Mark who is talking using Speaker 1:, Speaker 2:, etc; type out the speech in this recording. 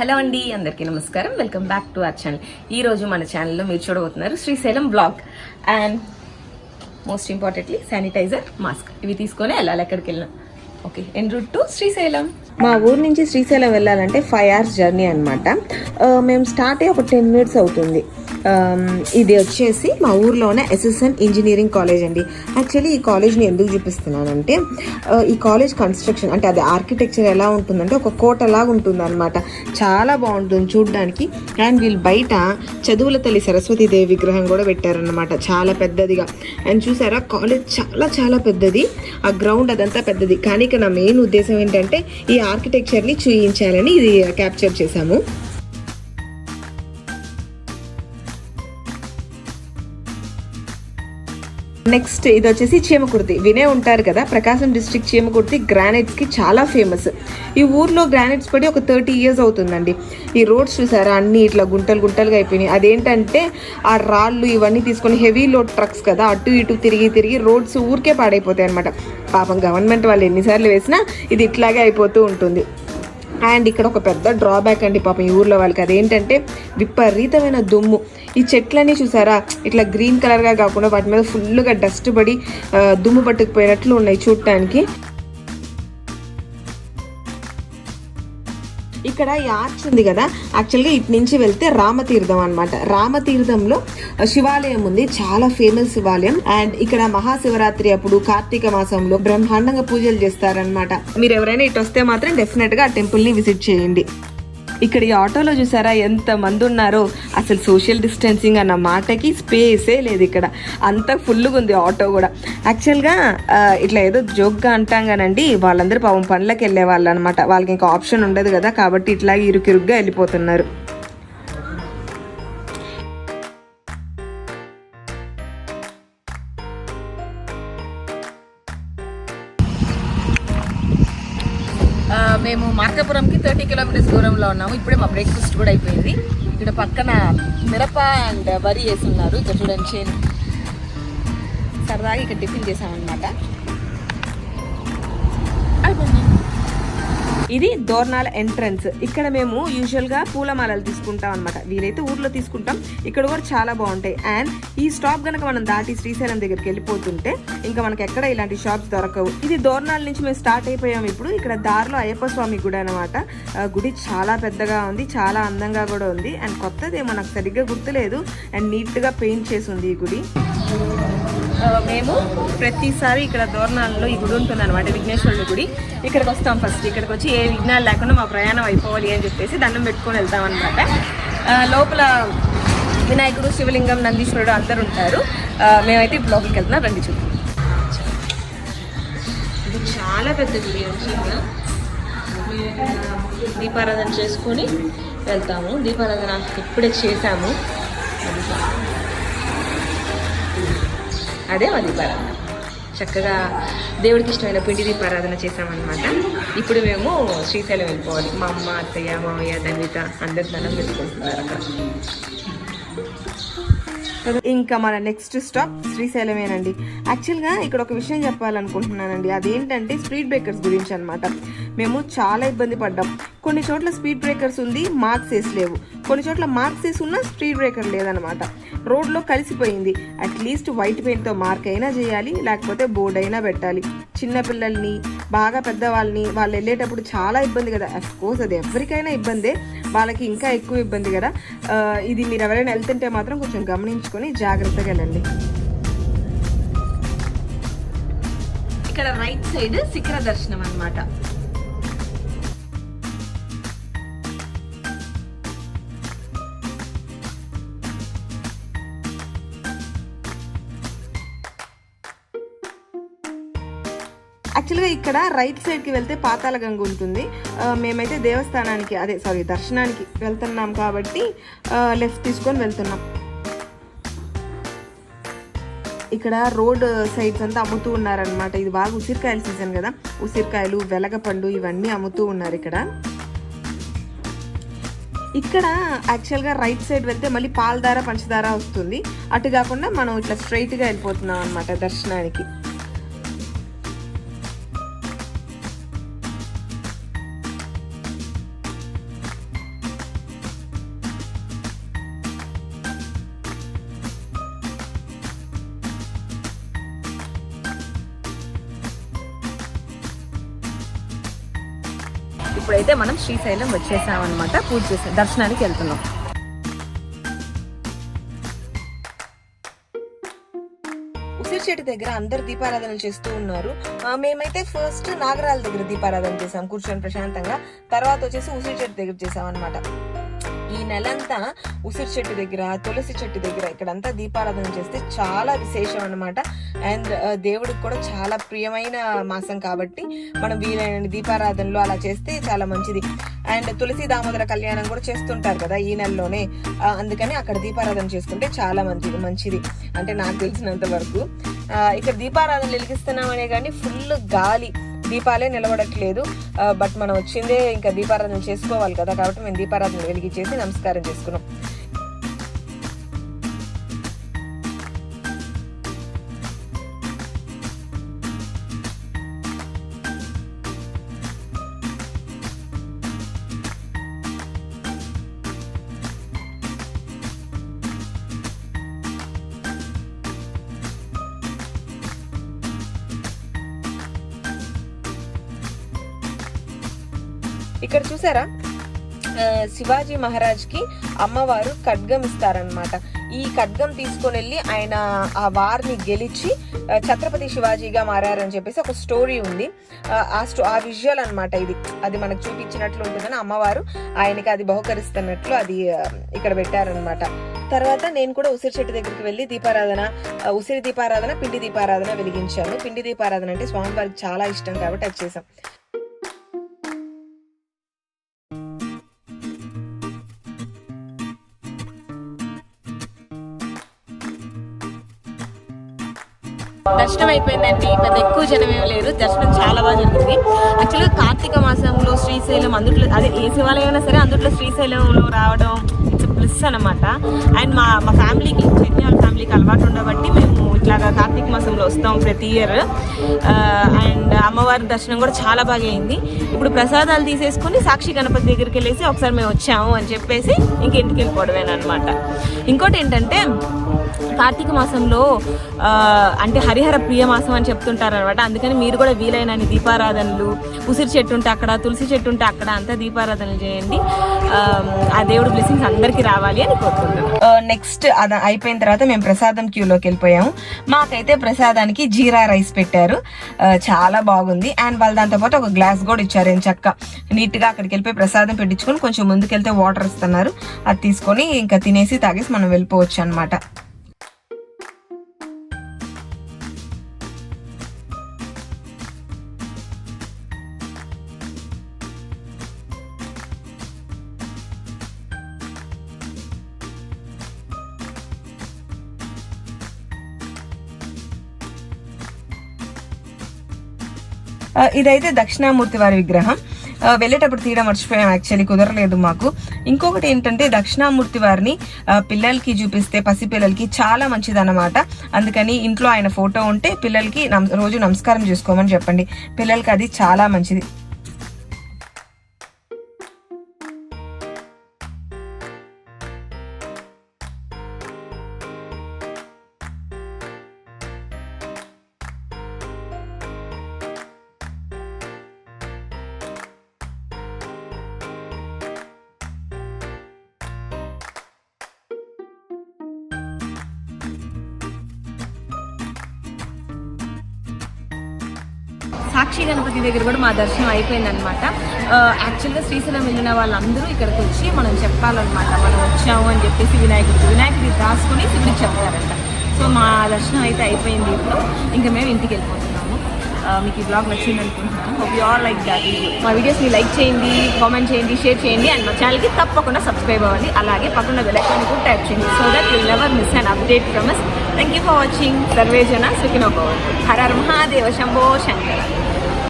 Speaker 1: Hello అండి అందరికీ నమస్కారం. Welcome back to our channel ఈ రోజు మన ఛానల్లో మీరు చూడబోతున్నారు Srisailam vlog and most importantly sanitizer mask ఇవి తీసుకొని వెళ్ళాలి ఎక్కడికి వెళ్ళినా. Okay en route to Srisailam.
Speaker 2: మా ఊరు నుంచి శ్రీశైలం వెళ్ళాలంటే ఫైవ్ అవర్స్ జర్నీ అనమాట మేము స్టార్ట్ అయ్యి ఒక టెన్ మినిట్స్ అవుతుంది. Um, ఇది వచ్చేసి మా ఊర్లోనే ఎస్ఎస్ఎన్ ఇంజనీరింగ్ కాలేజ్ అండి. యాక్చువల్లీ ఈ కాలేజ్ని ఎందుకు చూపిస్తున్నానంటే uh, ఈ కాలేజ్ కన్స్ట్రక్షన్ అంటే అది ఆర్కిటెక్చర్ ఎలా ఉంటుందంటే ఒక కోట లాగా ఉంటుందనమాట చాలా బాగుంటుంది చూడడానికి. అండ్ వీళ్ళు బయట చదువుల తల్లి సరస్వతీదేవి విగ్రహం కూడా పెట్టారనమాట చాలా పెద్దదిగా. అండ్ చూసారా కాలేజ్ చాలా చాలా పెద్దది. ఆ గ్రౌండ్ అదంతా పెద్దది. కానీ ఇక నా మెయిన్ ఉద్దేశం ఏంటంటే ఈ ఆర్కిటెక్చర్ని చూయించాలని ఇది క్యాప్చర్ చేశాము. నెక్స్ట్ ఇది వచ్చేసి చీమకుర్తి. వినే ఉంటారు కదా ప్రకాశం డిస్ట్రిక్ట్ చీమకుర్తి గ్రానైట్స్కి చాలా ఫేమస్. ఈ ఊర్లో గ్రానైట్స్ పడి ఒక థర్టీ ఇయర్స్ అవుతుందండి. ఈ రోడ్స్ చూసారా అన్ని ఇట్లా గుంటలు గుంటలుగా అయిపోయినాయి. అదేంటంటే ఆ రాళ్ళు ఇవన్నీ తీసుకొని హెవీ లోడ్ ట్రక్స్ కదా అటు ఇటు తిరిగి తిరిగి రోడ్స్ ఊరికే పాడైపోతాయి అనమాట పాపం గవర్నమెంట్ వాళ్ళు ఎన్నిసార్లు వేసినా ఇది ఇట్లాగే అయిపోతూ ఉంటుంది. అండ్ ఇక్కడ ఒక పెద్ద డ్రాబ్యాక్ అండి పాపం ఈ ఊర్లో వాళ్ళకి. అదేంటంటే విపరీతమైన దుమ్ము. ఈ చెట్లన్నీ చూసారా? ఇట్లా గ్రీన్ కలర్గా కాకుండా వాటి మీద ఫుల్గా డస్ట్ పడి ఆ, దుమ్ము పట్టుకుపోయినట్లు ఉన్నాయి చూడటానికి ఇక్కడ ఈ ఆర్చ్ ఉంది కదా. యాక్చువల్గా ఇటు నుంచి వెళ్తే రామతీర్థం అన్నమాట. రామతీర్థంలో శివాలయం ఉంది. చాలా ఫేమస్ శివాలయం. అండ్ ఇక్కడ మహాశివరాత్రి అప్పుడు కార్తీక మాసంలో బ్రహ్మాండంగా పూజలు చేస్తారనమాట మీరు ఎవరైనా ఇటు వస్తే మాత్రం డెఫినెట్గా ఆ టెంపుల్ని విజిట్ చేయండి. ఇక్కడ ఈ ఆటోలో చూసారా ఎంత మంది ఉన్నారో? అసలు సోషల్ డిస్టెన్సింగ్ అన్న మాటకి స్పేసే లేదు ఇక్కడ. అంత ఫుల్గా ఉంది ఆటో కూడా. యాక్చువల్గా ఇట్లా ఏదో జోక్గా అంటాం కానండి వాళ్ళందరూ పాపం పనులకు వెళ్ళే వాళ్ళు అనమాట వాళ్ళకి ఇంకా ఆప్షన్ ఉండదు కదా కాబట్టి ఇట్లా ఇరుకిరుగ్గా వెళ్ళిపోతున్నారు.
Speaker 1: మేము మార్కాపురంకి థర్టీ కిలోమీటర్స్ దూరంలో ఉన్నాము. ఇప్పుడే మా బ్రేక్ఫాస్ట్ కూడా అయిపోయింది. ఇక్కడ పక్కన మిరప అండ్ వరి వేసి ఉన్నారు. ఇక్కడ చూడండి చేను సరదాగా ఇక్కడ టిఫిన్ చేసామన్నమాట
Speaker 2: ఇది దోర్నాల ఎంట్రన్స్ ఇక్కడ మేము యూజువల్గా పూలమాలలు తీసుకుంటాం అనమాట వీలైతే ఊర్లో తీసుకుంటాం. ఇక్కడ కూడా చాలా బాగుంటాయి. అండ్ ఈ స్టాప్ గనక మనం దాటి శ్రీశైలం దగ్గరికి వెళ్ళిపోతుంటే ఇంకా మనకి ఎక్కడ ఇలాంటి షాప్స్ దొరకవు. ఇది దోర్నాల నుంచి మేము స్టార్ట్ అయిపోయాం ఇప్పుడు. ఇక్కడ దారిలో అయ్యప్ప స్వామి గుడి అనమాట ఆ, గుడి చాలా పెద్దగా ఉంది. చాలా అందంగా కూడా ఉంది. అండ్ కొత్తదేమో నాకు సరిగ్గా గుర్తులేదు. అండ్ నీట్గా పెయింట్ చేసి ఉంది ఈ గుడి.
Speaker 1: మేము ప్రతిసారి ఇక్కడ దోరణాలలో ఈ గుడి ఉంటుంది అనమాట విఘ్నేశ్వరుడు గుడి. ఇక్కడికి వస్తాం ఫస్ట్ ఇక్కడికి వచ్చి ఏ విఘ్నాలు లేకుండా మా ప్రయాణం అయిపోవాలి అని చెప్పేసి దండం పెట్టుకొని వెళ్తాం అనమాట లోపల వినాయకుడు శివలింగం నందీశ్వరుడు అందరు ఉంటారు. మేమైతే ఇప్పుడు లోపలికి వెళ్తున్నాం. రండి చూద్దాం.
Speaker 2: ఇది చాలా పెద్ద గుడి
Speaker 1: దీపారాధన చేసుకొని వెళ్తాము. దీపారాధన ఇప్పుడే చేశాము. అదే మా దీపారాధన చక్కగా దేవుడికి ఇష్టమైన పిండి దీపారాధన చేసామన్నమాట ఇప్పుడు మేము శ్రీశైలం వెళ్ళిపోవాలి. మా అమ్మ అత్తయ్య మామయ్య ధన్విత అందరు దండం పెట్టుకుంటున్నారు అక్కడ.
Speaker 2: ఇంకా మన నెక్స్ట్ స్టాప్ శ్రీశైలమేనండి. యాక్చువల్గా ఇక్కడ ఒక విషయం చెప్పాలనుకుంటున్నానండి. అదేంటంటే స్పీడ్ బ్రేకర్స్ గురించి అనమాట మేము చాలా ఇబ్బంది పడ్డాం. కొన్ని చోట్ల స్పీడ్ బ్రేకర్స్ ఉంది మార్క్స్ వేసి లేవు. కొన్ని చోట్ల మార్క్స్ వేసి ఉన్నా స్పీడ్ బ్రేకర్ లేదనమాట రోడ్లో కలిసిపోయింది. అట్లీస్ట్ వైట్ పెయింట్తో మార్క్ అయినా చేయాలి లేకపోతే బోర్డు అయినా పెట్టాలి. చిన్నపిల్లల్ని బాగా పెద్దవాళ్ళని వాళ్ళు వెళ్ళేటప్పుడు చాలా ఇబ్బంది కదా. అఫ్ కోర్స్ అది ఎవరికైనా ఇబ్బందే. వాళ్ళకి ఇంకా ఎక్కువ ఇబ్బంది కదా. ఇది మీరు ఎవరైనా వెళ్తుంటే మాత్రం కొంచెం గమనించుకొని జాగ్రత్తగా వెళ్ళండి.
Speaker 1: ఇక్కడ రైట్ సైడ్ శిఖర దర్శనం అన్నమాట.
Speaker 2: యాక్చువల్గా ఇక్కడ రైట్ సైడ్కి వెళ్తే పాతాల గంగ ఉంటుంది. మేమైతే దేవస్థానానికి అదే సారీ దర్శనానికి వెళ్తున్నాం కాబట్టి లెఫ్ట్ తీసుకొని వెళ్తున్నాం. ఇక్కడ రోడ్ సైడ్స్ అంతా అమ్ముతూ ఉన్నారనమాట ఇది బాగా ఉసిరికాయల సీజన్ కదా. ఉసిరికాయలు వెలగపండు ఇవన్నీ అమ్ముతూ ఉన్నారు ఇక్కడ. ఇక్కడ యాక్చువల్గా రైట్ సైడ్ వెళ్తే మళ్ళీ పాలధార పంచదార వస్తుంది. అటు కాకుండా మనం ఇట్లా స్ట్రైట్గా వెళ్ళిపోతున్నాం అనమాట దర్శనానికి.
Speaker 1: ఇప్పుడైతే మనం శ్రీశైలం వచ్చేసాం అనమాట పూజ చేసే దర్శనానికి వెళ్తున్నాం.
Speaker 2: ఉసిరి చెట్టు దగ్గర అందరు దీపారాధన చేస్తూ ఉన్నారు. మేమైతే ఫస్ట్ నాగరాల దగ్గర దీపారాధన చేసాం కూర్చొని ప్రశాంతంగా. తర్వాత వచ్చేసి ఉసిరి చెట్టు దగ్గర చేసాం అనమాట ఈ నెలంతా ఉసిరి చెట్టు దగ్గర తులసి చెట్టు దగ్గర ఇక్కడంతా దీపారాధన చేస్తే చాలా విశేషం అనమాట అండ్ uh, దేవుడికి కూడా చాలా ప్రియమైన మాసం కాబట్టి మనం వీలైన దీపారాధనలు అలా చేస్తే చాలా మంచిది. అండ్ తులసి దామోదర కళ్యాణం కూడా చేస్తుంటారు కదా ఈ నెలలోనే. Uh, అందుకని అక్కడ దీపారాధన చేసుకుంటే చాలా మంచిది మంచిది. అంటే నాకు తెలిసినంత వరకు. Uh, ఇక్కడ దీపారాధన వెలిగిస్తున్నామనే కానీ ఫుల్ గాలి. దీపాలే నిలబడట్లేదు. బట్ మనం వచ్చిందే ఇంకా దీపారాధన చేసుకోవాలి కదా కాబట్టి మేము దీపారాధన వెలిగించేసి నమస్కారం చేసుకున్నాం. ఇక్కడ చూసారా? శివాజీ మహారాజ్కి అమ్మవారు ఖడ్గం ఇస్తారనమాట ఈ ఖడ్గం తీసుకొని వెళ్ళి ఆయన ఆ వారిని గెలిచి ఛత్రపతి శివాజీగా మారారని చెప్పేసి ఒక స్టోరీ ఉంది. ఆ, ఆ స్టో ఆ విజువల్ అన్నమాట ఇది. అది మనకు చూపించినట్లు ఉంటుందని అమ్మవారు ఆయనకి అది బహుకరిస్తున్నట్లు అది ఇక్కడ పెట్టారనమాట తర్వాత నేను కూడా ఉసిరి చెట్టు దగ్గరికి వెళ్ళి దీపారాధన ఉసిరి దీపారాధన పిండి దీపారాధన వెలిగించాను. పిండి దీపారాధన అంటే స్వామివారికి చాలా ఇష్టం కాబట్టి అది చేసాం
Speaker 1: దర్శనం అయిపోయిందండి పెద్ద ఎక్కువ జనం ఏం లేరు. దర్శనం చాలా బాగా జరిగింది. యాక్చువల్గా కార్తీక మాసంలో శ్రీశైలం అందుట్లో అదే ఏ శివాలయం అయినా సరే అందుట్లో శ్రీశైలంలో రావడం ఇట్స్ ప్లస్ అనమాట అండ్ మా మా ఫ్యామిలీకి చెన్నై ఫ్యామిలీకి అలవాటు ఉండబట్టి మేము ఇట్లాగా కార్తీక మాసంలో వస్తాం ప్రతి ఇయర్. అండ్ అమ్మవారి దర్శనం కూడా చాలా బాగా అయింది. ఇప్పుడు ప్రసాదాలు తీసేసుకుని సాక్షి గణపతి దగ్గరికి వెళ్ళేసి ఒకసారి మేము వచ్చాము అని చెప్పేసి ఇంక ఇంటికి వెళ్ళిపోవడమేనమాట ఇంకోటి ఏంటంటే కార్తీక మాసంలో అంటే హరిహర ప్రియ మాసం అని చెప్తుంటారు అనమాట అందుకని మీరు కూడా వీలైన దీపారాధనలు ఉసిరి చెట్టు ఉంటే అక్కడ తులసి చెట్టు ఉంటే అక్కడ అంతా దీపారాధనలు చేయండి. ఆ, దేవుడు బ్లెస్సింగ్స్ అందరికీ రావాలి అని కోరుకుంటున్నాను
Speaker 2: నెక్స్ట్ అది అయిపోయిన తర్వాత మేము ప్రసాదం క్యూలోకి వెళ్ళిపోయాము. మాకైతే ప్రసాదానికి జీరా రైస్ పెట్టారు. చాలా బాగుంది. అండ్ వాళ్ళు దాంతో పాటు ఒక గ్లాస్ కూడా ఇచ్చారు. ఏం చక్క. నీట్గా అక్కడికి వెళ్ళిపోయి ప్రసాదం పెట్టించుకొని కొంచెం ముందుకెళ్తే వాటర్ ఇస్తున్నారు. అది తీసుకొని ఇంకా తినేసి తాగేసి మనం వెళ్ళిపోవచ్చు అనమాట ఇదైతే దక్షిణామూర్తి వారి విగ్రహం. వెళ్ళేటప్పుడు తీయడం మర్చిపోయాం యాక్చువల్లీ కుదరలేదు మాకు. ఇంకొకటి ఏంటంటే దక్షిణామూర్తి వారిని పిల్లలకి చూపిస్తే పసిపిల్లలకి చాలా మంచిది అనమాట అందుకని ఇంట్లో ఆయన ఫోటో ఉంటే పిల్లలకి నమ- రోజు నమస్కారం చేసుకోమని చెప్పండి. పిల్లలకి అది చాలా మంచిది.
Speaker 1: సాక్షి గణపతి దగ్గర కూడా మా దర్శనం అయిపోయిందనమాట యాక్చువల్గా శ్రీశైలం వెళ్ళిన వాళ్ళందరూ ఇక్కడికి వచ్చి మనం చెప్పాలన్నమాట. మనం వచ్చాము అని చెప్పేసి వినాయకుడికి వినాయకుడికి రాసుకుని శివుడికి చెప్తారంట. సో మా దర్శనం అయితే అయిపోయింది ఇప్పుడు. ఇంకా మేము ఇంటికి వెళ్ళిపోతున్నాము. మీకు ఈ బ్లాగ్ నచ్చింది అనుకుంటున్నాను. Hope you all like that మా వీడియోస్ని లైక్ చేయండి కామెంట్ చేయండి షేర్ చేయండి అండ్ మా ఛానల్కి తప్పకుండా సబ్స్క్రైబ్ అవ్వండి. అలాగే పక్కన బెలైకాన్ని కూడా టైప్ చేయండి so that will never miss an update from us thank you for watching సర్వేజన సుఖినోభవన్ హర హర మహాదేవ శంభో శంకర